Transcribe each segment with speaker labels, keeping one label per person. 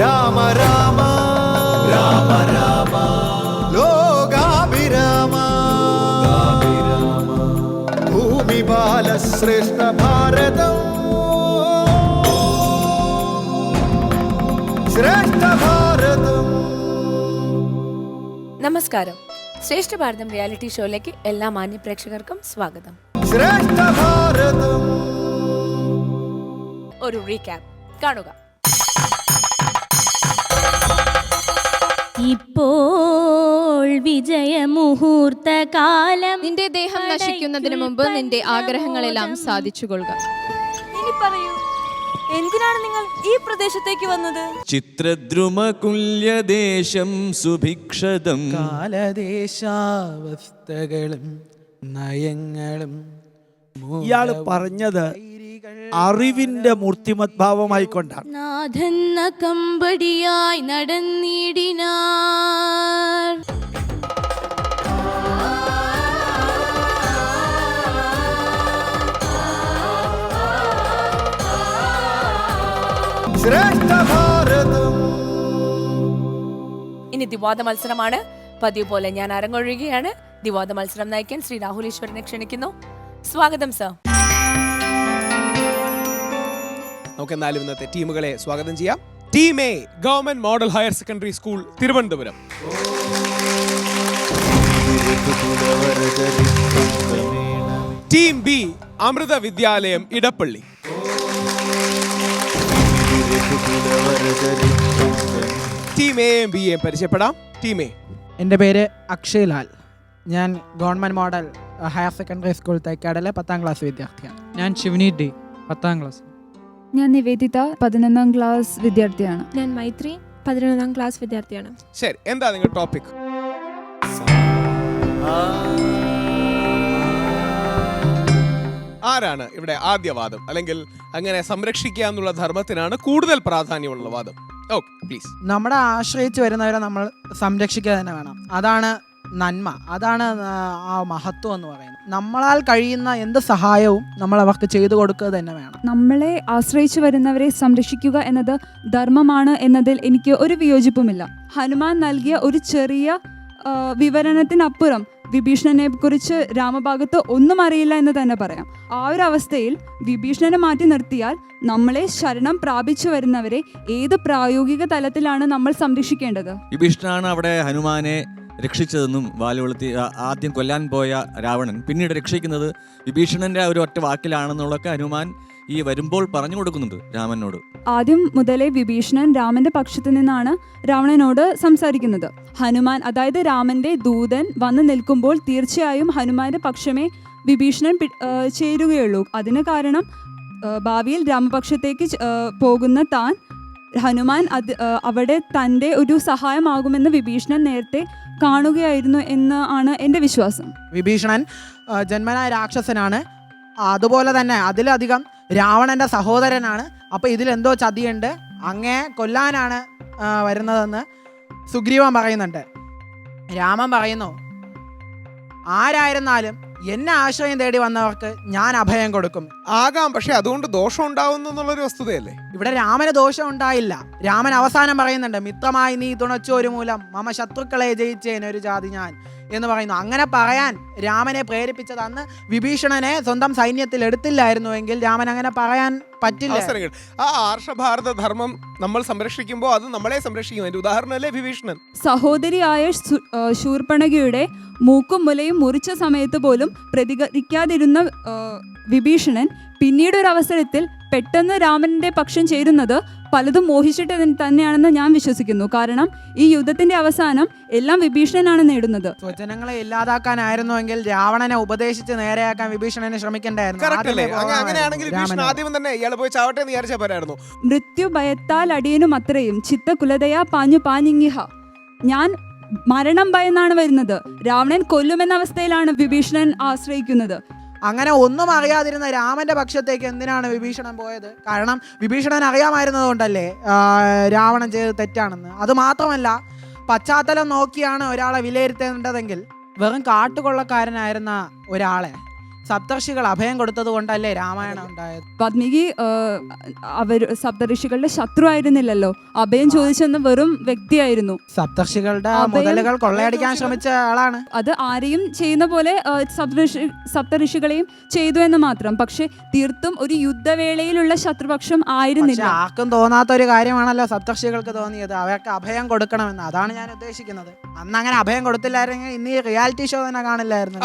Speaker 1: രാമ രാമ. രാമ രാമ ലോകാഭിരാമ. ഭൂമി ബാലശ്രേഷ്ഠ ഭാരതം. ശ്രേഷ്ഠ ഭാരതം.
Speaker 2: നമസ്കാരം. ശ്രേഷ്ഠ ഭാരതം റിയാലിറ്റി ഷോയിലേക്ക് എല്ലാ മാന്യ പ്രേക്ഷകർക്കും സ്വാഗതം.
Speaker 1: ശ്രേഷ്ഠ ഭാരതം.
Speaker 2: ഒരു റീക്യാപ്പ് കാണുക.
Speaker 3: ഇപ്പോൾ വിജയമുഹൂർത്ത കാലം
Speaker 4: നിന്റെ ദേഹം നശിക്കുന്നതിന് മുമ്പ് നിന്റെ ആഗ്രഹങ്ങളെല്ലാം സാധിച്ചു കൊള്ളുക
Speaker 5: ഇനി പറയൂ എന്തിനാണ് നിങ്ങൾ ഈ പ്രദേശത്തേക്ക് വന്നത്?
Speaker 6: ചിത്രദ്രുമകുല്യദേശം സുഭിക്ഷതം.
Speaker 7: കാലദേശാവസ്ഥകളും നയങ്ങളും
Speaker 8: ഇയാൾ പറഞ്ഞത് അറിവിന്റെ മൂർത്തിമത് ഭാവമായിക്കൊണ്ടാണ്
Speaker 3: നാഥന്ന കമ്പടിയായി നടന്നിടിനാർ.
Speaker 1: ശ്രേഷ്ഠ ഭാരതം
Speaker 2: ഇനി ദിവാദ മത്സരമാണ്. പതിവ് പോലെ ഞാൻ അരങ്ങൊഴുകയാണ് ദിവാദ മത്സരം നയിക്കാൻ ശ്രീ രാഹുൽ ഈശ്വരനെ ക്ഷണിക്കുന്നു. സ്വാഗതം സർ.
Speaker 9: നമുക്ക് എന്നാലും ഇന്നത്തെ ടീമുകളെ സ്വാഗതം ചെയ്യാം. Team A government model higher secondary school Thiruvananthapuram. Team B Amrita Vidyalayam Edappally. Team എയും ബി എയും പരിചയപ്പെടാം. ടീം എ
Speaker 7: എന്റെ പേര് അക്ഷയ് ലാൽ. ഞാൻ government model higher secondary school തൈക്കാടിലെ പത്താം ക്ലാസ് വിദ്യാർത്ഥിയാണ്.
Speaker 10: ഞാൻ ശിവനി ഡി പത്താം ക്ലാസ്.
Speaker 5: ഞാൻ നിവേദിത പതിനൊന്നാം ക്ലാസ് വിദ്യാർത്ഥിയാണ്.
Speaker 4: ഞാൻ മൈത്രി പതിനൊന്നാം ക്ലാസ് വിദ്യാർത്ഥിയാണ്.
Speaker 9: ശരി എന്താ നിങ്ങൾ ടോപ്പിക് ആരാണ് ഇവിടെ ആദ്യ വാദം? അല്ലെങ്കിൽ അങ്ങനെ സംരക്ഷിക്കുക എന്നുള്ള ധർമ്മത്തിനാണ് കൂടുതൽ പ്രാധാന്യമുള്ള വാദം. ഓക്കെ പ്ലീസ്
Speaker 7: നമ്മളെ ആശ്രയിച്ച് വരുന്നവരെ നമ്മൾ സംരക്ഷിക്കുക തന്നെ വേണം. അതാണ് നന്മ. അതാണ് ആ, മഹത്വം എന്ന് പറയുന്നത്. നമ്മളാൽ കഴിയുന്ന എന്ത് സഹായവും നമ്മൾ അവർക്ക് ചെയ്തു കൊടുക്കുക തന്നെ വേണം.
Speaker 5: നമ്മളെ ആശ്രയിച്ചു വരുന്നവരെ സംരക്ഷിക്കുക എന്നത് ധർമ്മമാണ് എന്നതിൽ എനിക്ക് ഒരു വിയോജിപ്പുമില്ല. ഹനുമാൻ നൽകിയ ഒരു ചെറിയ വിവരണത്തിനപ്പുറം വിഭീഷണനെ കുറിച്ച് രാമഭാഗത്ത് ഒന്നും അറിയില്ല എന്ന് തന്നെ പറയാം. ആ ഒരു അവസ്ഥയിൽ വിഭീഷണനെ മാറ്റി നിർത്തിയാൽ നമ്മളെ ശരണം പ്രാപിച്ചു വരുന്നവരെ ഏത് പ്രായോഗിക തലത്തിലാണ് നമ്മൾ സംരക്ഷിക്കേണ്ടത്?
Speaker 6: വിഭീഷണനാണ് അവിടെ ഹനുമാനെ രക്ഷിച്ചതെന്നും വാലുവളത്തി ആദ്യം കൊല്ലാൻ പോയ രാവണൻ പിന്നീട് രക്ഷിക്കുന്നത് വിഭീഷണന്റെ ഒരു ഒറ്റ വാക്കിലാണെന്നുള്ളൊക്കെ ഹനുമാൻ ഈ വരുമ്പോൾ പറഞ്ഞു കൊടുക്കുന്നുണ്ട് രാമനോട്.
Speaker 5: ആദ്യം മുതലേ വിഭീഷണൻ രാമന്റെ പക്ഷത്തു നിന്നാണ് രാവണനോട് സംസാരിക്കുന്നത്. ഹനുമാൻ അതായത് രാമന്റെ ദൂതൻ വന്നു നിൽക്കുമ്പോൾ തീർച്ചയായും ഹനുമാന്റെ പക്ഷമേ വിഭീഷണൻ ചേരുകയുള്ളൂ. അതിന് കാരണം ഭാവിയിൽ രാമപക്ഷത്തേക്ക് പോകുന്ന താൻ ഹനുമാൻ അത് അവിടെ തന്റെ ഒരു സഹായമാകുമെന്ന് വിഭീഷണൻ നേരത്തെ കാണുകയായിരുന്നു എന്ന് ആണ് എന്റെ വിശ്വാസം.
Speaker 7: വിഭീഷണൻ ജന്മനായ രാക്ഷസനാണ്. അതുപോലെ തന്നെ അതിലധികം രാവണന്റെ സഹോദരനാണ്. അപ്പോൾ ഇതിലെന്തോ ചതിയുണ്ട്. അങ്ങേ കൊല്ലാനാണ് വരുന്നതെന്ന് സുഗ്രീവൻ പറയുന്നുണ്ട്. രാമൻ പറയുന്നു ആരായിരുന്നാലും എന്നെ ആശ്രയം തേടി വന്നവർക്ക് ഞാൻ അഭയം കൊടുക്കും.
Speaker 9: ആകാം പക്ഷെ അതുകൊണ്ട് ദോഷം ഉണ്ടാവുന്നു എന്നുള്ളൊരു വസ്തുതയല്ലേ?
Speaker 7: ഇവിടെ രാമന് ദോഷം ഉണ്ടായില്ല. രാമൻ അവസാനം പറയുന്നുണ്ട് മിത്രമായി നീ തുണച്ചോരു മൂലം മമ ശത്രുക്കളെ ജയിച്ചേൻ ഒരു ജാതി ഞാൻ എന്ന് പറയുന്നു. അങ്ങനെ പറയാൻ രാമനെ പ്രേരിപ്പിച്ചത് അന്ന് വിഭീഷണനെ സ്വന്തം സൈന്യത്തിൽ എടുത്തില്ലായിരുന്നുവെങ്കിൽ രാമൻ അങ്ങനെ പറയാൻ പറ്റില്ല.
Speaker 9: അവസരങ്ങൾ. ആ ആർഷഭാരത ധർമ്മം നമ്മൾ സംരക്ഷിക്കുമ്പോൾ അത് നമ്മളെ സംരക്ഷിക്കും. അതിന്റെ ഉദാഹരണമല്ലേ വിഭീഷണൻ?
Speaker 5: സഹോദരിയായ ആ, ശൂർപ്പണഖയുടെ മൂക്കും മുലയും മുറിച്ച സമയത്ത് പോലും പ്രതികരിക്കാതിരുന്ന ആ, വിഭീഷണൻ പിന്നീട് ഒരു അവസരത്തിൽ പെട്ടെന്ന് രാമന്റെ പക്ഷം ചേരുന്നത് പലതും മോഹിച്ചിട്ട് തന്നെയാണെന്ന് ഞാൻ വിശ്വസിക്കുന്നു. കാരണം ഈ യുദ്ധത്തിന്റെ അവസാനം എല്ലാം വിഭീഷണനാണ് നേടുന്നത്.
Speaker 7: സ്വജനങ്ങളെ ഇല്ലാതാക്കാനായിരുന്നുവെങ്കിൽ രാവണനെ ഉപദേശിച്ച് നേരെയാക്കാൻ വിഭീഷണനെ ശ്രമിക്കേണ്ടായിരുന്നു.
Speaker 5: മൃത്യു ഭയത്താൽ അടിയനും അത്രയും. ചിത്ത കുലതയാ പാഞ്ഞു പാഞ്ഞിങ്ങിഹ. ഞാൻ മരണം ഭയന്നാണ് വരുന്നത്. രാവണൻ കൊല്ലുമെന്ന അവസ്ഥയിലാണ് വിഭീഷണൻ ആശ്രയിക്കുന്നത്.
Speaker 7: അങ്ങനെ ഒന്നും അറിയാതിരുന്ന രാമന്റെ പക്ഷത്തേക്ക് എന്തിനാണ് വിഭീഷണൻ പോയത്? കാരണം വിഭീഷണൻ അറിയാമായിരുന്നത് കൊണ്ടല്ലേ രാവണൻ ചെയ്ത് തെറ്റാണെന്ന്. അത് മാത്രമല്ല പശ്ചാത്തലം നോക്കിയാണ് ഒരാളെ വിലയിരുത്തേണ്ടതെങ്കിൽ വെറും കാട്ടുകൊള്ളക്കാരനായിരുന്ന ഒരാളെ സപ്തർഷികൾ അഭയം കൊടുത്തത് കൊണ്ടല്ലേ രാമായണം ഉണ്ടായത്?
Speaker 5: വാൽമീകി അവർ സപ്തഋഷികളുടെ ശത്രു ആയിരുന്നില്ലല്ലോ. അഭയം ചോദിച്ചെന്ന വെറും വ്യക്തിയായിരുന്നു.
Speaker 7: സപ്തർഷികളുടെ മുതലുകൾ കൊള്ളയടിക്കാൻ ശ്രമിച്ച ആളാണ്.
Speaker 5: അത് ആരെയും ചെയ്യുന്ന പോലെ സപ്തഋഷി സപ്തഋഷികളെയും ചെയ്തു എന്ന് മാത്രം. പക്ഷെ തീർത്തും ഒരു യുദ്ധവേളയിലുള്ള ശത്രുപക്ഷം
Speaker 7: പക്ഷെ
Speaker 5: ആയിരുന്നില്ല
Speaker 7: ആർക്കും തോന്നാത്ത ഒരു കാര്യമാണല്ലോ സപ്തർഷികൾക്ക് തോന്നിയത്. അവർക്ക് അഭയം കൊടുക്കണമെന്ന്. അതാണ് ഞാൻ ഉദ്ദേശിക്കുന്നത്. അന്ന് അങ്ങനെ അഭയം കൊടുത്തില്ലായിരുന്നെങ്കിൽ ഇന്ന് ഈ റിയാലിറ്റി ഷോ തന്നെ കാണില്ലായിരുന്നു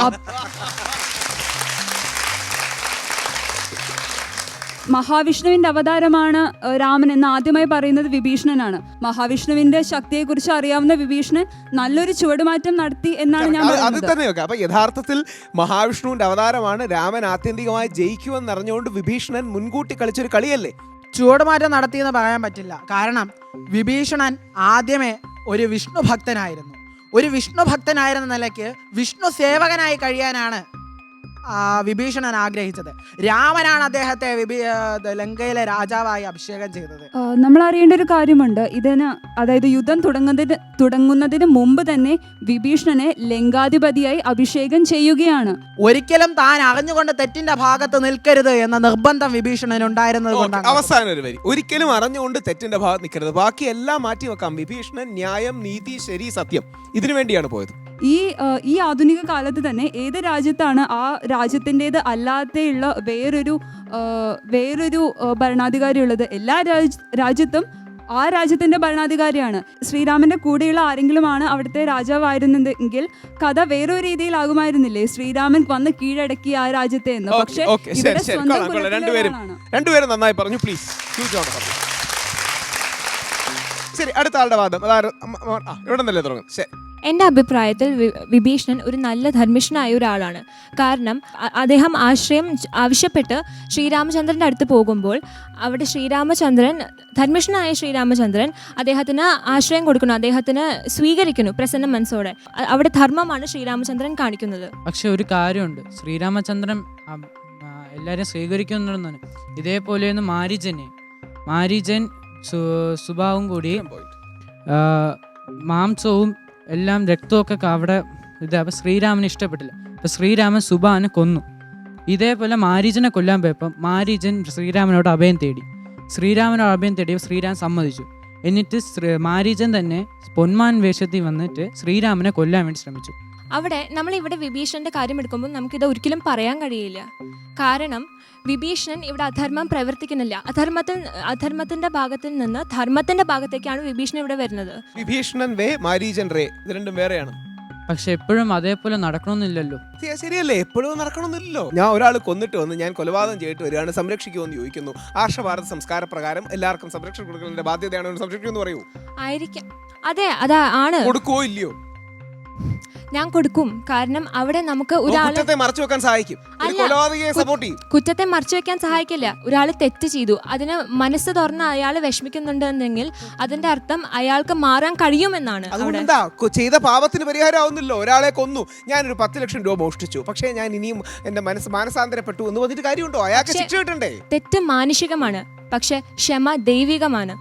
Speaker 5: മഹാവിഷ്ണുവിന്റെ അവതാരമാണ് രാമൻ എന്ന് ആദ്യമായി പറയുന്നത് വിഭീഷണനാണ്. മഹാവിഷ്ണുവിന്റെ ശക്തിയെക്കുറിച്ച് അറിയാവുന്ന വിഭീഷണൻ നല്ലൊരു ചുവടുമാറ്റം നടത്തി എന്നാണ് ഞാൻ
Speaker 9: അത്
Speaker 5: തന്നെയൊക്കെ
Speaker 9: തന്നെ നോക്കാം അപ്പൊ യഥാർത്ഥത്തിൽ മഹാവിഷ്ണുവിന്റെ അവതാരമാണ് രാമൻ ആത്യന്തികമായി ജയിക്കുമെന്ന് അറിഞ്ഞുകൊണ്ട് വിഭീഷണൻ മുൻകൂട്ടി കളിച്ചൊരു കളിയല്ലേ?
Speaker 7: ചുവടുമാറ്റം നടത്തിയെന്ന് പറയാൻ പറ്റില്ല. കാരണം വിഭീഷണൻ ആദ്യമേ ഒരു വിഷ്ണു ഭക്തനായിരുന്നു. ഒരു വിഷ്ണു ഭക്തനായിരുന്ന നിലയ്ക്ക് വിഷ്ണു സേവകനായി കഴിയാനാണ് വിഭീഷണൻ ആഗ്രഹിച്ചത്. രാമനാണ് അദ്ദേഹത്തെ വിഭീ ലങ്കയിലെ രാജാവായി അഭിഷേകം ചെയ്തത്.
Speaker 5: നമ്മൾ അറിയേണ്ട ഒരു കാര്യമുണ്ട്. ഇതിന് അതായത് യുദ്ധം തുടങ്ങുന്നതിന് തുടങ്ങുന്നതിന് മുമ്പ് തന്നെ വിഭീഷണനെ ലങ്കാധിപതിയായി അഭിഷേകം ചെയ്യുകയാണ്.
Speaker 7: ഒരിക്കലും താൻ അറിഞ്ഞുകൊണ്ട് തെറ്റിന്റെ ഭാഗത്ത് നിൽക്കരുത് എന്ന നിർബന്ധം വിഭീഷണൻ ഉണ്ടായിരുന്നത്
Speaker 9: അവസാന
Speaker 7: കൊണ്ടാണ്.
Speaker 9: അവസാനം ഒരു വരി. ഒരിക്കലും അറിഞ്ഞുകൊണ്ട് തെറ്റിന്റെ ഭാഗത്ത് നിൽക്കരുത്. ബാക്കി എല്ലാം മാറ്റി വെക്കാം വിഭീഷണൻ ന്യായം നീതി ശരി സത്യം. ഇതിനു വേണ്ടിയാണ് പോയത്.
Speaker 5: ഈ ഈ ആധുനിക കാലത്ത് തന്നെ ഏത് രാജ്യത്താണ് ആ രാജ്യത്തിന്റെത് അല്ലാതെയുള്ള വേറൊരു വേറൊരു ഭരണാധികാരി ഉള്ളത് എല്ലാ രാജ് രാജ്യത്തും ആ രാജ്യത്തിന്റെ ഭരണാധികാരിയാണ്. ശ്രീരാമന്റെ കൂടെയുള്ള ആരെങ്കിലുമാണ് അവിടുത്തെ രാജാവായിരുന്നെങ്കിൽ കഥ വേറൊരു രീതിയിലാകുമായിരുന്നില്ലേ? ശ്രീരാമൻ വന്ന് കീഴടക്കി ആ രാജ്യത്തെ എന്ന്. പക്ഷേ
Speaker 9: രണ്ടുപേരും. രണ്ടുപേരും നന്നായി പറഞ്ഞു പ്ലീസ് ശരി അടുത്ത ആളുടെ വാദം. അതായത് ഇവിടെ നിന്നല്ലേ തുടങ്ങും. ശരി.
Speaker 4: എന്റെ അഭിപ്രായത്തിൽ വിഭീഷണൻ ഒരു നല്ല ധർമ്മിഷ്ഠനായ ഒരാളാണ്. കാരണം അദ്ദേഹം ആശ്രയം ആവശ്യപ്പെട്ട് ശ്രീരാമചന്ദ്രന്റെ അടുത്ത് പോകുമ്പോൾ അവിടെ ശ്രീരാമചന്ദ്രൻ ധർമ്മിഷ്ഠനായ ശ്രീരാമചന്ദ്രൻ അദ്ദേഹത്തിന് ആശ്രയം കൊടുക്കുന്നു അദ്ദേഹത്തിന് സ്വീകരിക്കുന്നു പ്രസന്ന മനസ്സോടെ. അവിടെ ധർമ്മമാണ് ശ്രീരാമചന്ദ്രൻ കാണിക്കുന്നത്.
Speaker 10: പക്ഷെ ഒരു കാര്യമുണ്ട്. ശ്രീരാമചന്ദ്രൻ എല്ലാവരെയും സ്വീകരിക്കുന്നു എല്ലാവരും സ്വീകരിക്കുന്നുണ്ടെന്നാണ് ഇതേപോലെയൊന്ന് മാരിജനെ. മാരിജൻ സു സുഭാവും കൂടി മാംസവും എല്ലാം രക്തമൊക്കെ അവിടെ ഇത് അപ്പം ശ്രീരാമന് ഇഷ്ടപ്പെട്ടില്ല. അപ്പം ശ്രീരാമൻ സുബാനെ കൊന്നു. ഇതേപോലെ മാരീജനെ കൊല്ലാൻ പോയപ്പം മാരീജൻ ശ്രീരാമനോട് അഭയം തേടി. ശ്രീരാമനോട് അഭയം തേടി ശ്രീരാമൻ സമ്മതിച്ചു. എന്നിട്ട് മാരീജൻ തന്നെ പൊന്മാൻ വേഷത്തിൽ വന്നിട്ട് ശ്രീരാമനെ കൊല്ലാൻ വേണ്ടി ശ്രമിച്ചു.
Speaker 4: അവിടെ നമ്മൾ ഇവിടെ വിഭീഷണന്റെ കാര്യം എടുക്കുമ്പോൾ നമുക്കിത് ഒരിക്കലും പറയാൻ കഴിയില്ല. കാരണം വിഭീഷണൻ ഇവിടെ അധർമ്മം പ്രവർത്തിക്കുന്നില്ല. അധർമ്മത്തിൽ അധർമ്മത്തിന്റെ ഭാഗത്തിൽ നിന്ന് ധർമ്മത്തിന്റെ ഭാഗത്തേക്കാണ് വിഭീഷണൻ ഇവിടെ വരുന്നത്.
Speaker 9: വിഭീഷണൻ വേ മാരീജൻ റേ. ഇത് രണ്ടും വേറെയാണ്.
Speaker 10: പക്ഷെ എപ്പോഴും അതേപോലെ നടക്കണമെന്നില്ലല്ലോ.
Speaker 9: ശരിയല്ലേ? എപ്പോഴും നടക്കണമെന്നില്ലല്ലോ. ഞാൻ ഒരാൾ കൊന്നിട്ട് വന്ന് ഞാൻ കൊലപാതകം ചെയ്തിട്ട് വരികയാണ്. സംരക്ഷിക്കുമെന്ന് ചോദിക്കുന്നു. ആർഷഭാരത സംസ്കാര പ്രകാരം എല്ലാവർക്കും സംരക്ഷണം കൊടുക്കുന്നതിന്റെ ബാധ്യതയാണ് സംരക്ഷിക്കുമെന്ന് പറയൂ.
Speaker 4: ആയിരിക്കാം. അതെ അതാ ആണ്.
Speaker 9: കൊടുക്കുവോ ഇല്ലയോ?
Speaker 4: ഞാൻ കൊടുക്കും. കാരണം അവിടെ നമുക്ക് ഒരാൾ
Speaker 9: കുറ്റത്തെ മറച്ചു വെക്കാൻ സഹായിക്കും. ഒരു
Speaker 4: അല്ല.
Speaker 9: കൊലപാതകയെ സപ്പോർട്ട് ചെയ്യും.
Speaker 4: കുറ്റത്തെ മറച്ചു വെക്കാൻ സഹായിക്കില്ല. ഒരാൾ തെറ്റ് ചെയ്തു. അതിന് മനസ്സ് തുറന്ന് അയാൾ വിഷമിക്കുന്നുണ്ടെന്നെങ്കിൽ അതിന്റെ അർത്ഥം അയാൾക്ക് മാറാൻ കഴിയുമെന്നാണ് അവിടെ.
Speaker 9: കൊ- ചെയ്ത പാപത്തിന് പരിഹാരം ആവുന്നല്ലോ ഒരാളെ കൊന്നു. ഞാൻ ഒരു പത്ത് ലക്ഷം രൂപ മോഷ്ടിച്ചു. പക്ഷേ ഞാൻ ഇനിയും എന്റെ മനസ്സ് മാനസാന്തരപ്പെട്ടു എന്ന് പറഞ്ഞിട്ട് കാര്യമുണ്ടോ? അയാൾക്ക്
Speaker 4: പക്ഷേ-
Speaker 9: ശിക്ഷ കിട്ടണ്ടേ?
Speaker 4: തെറ്റ് മാനുഷികമാണ്. പക്ഷെ ക്ഷമ ദൈവികമാണ്.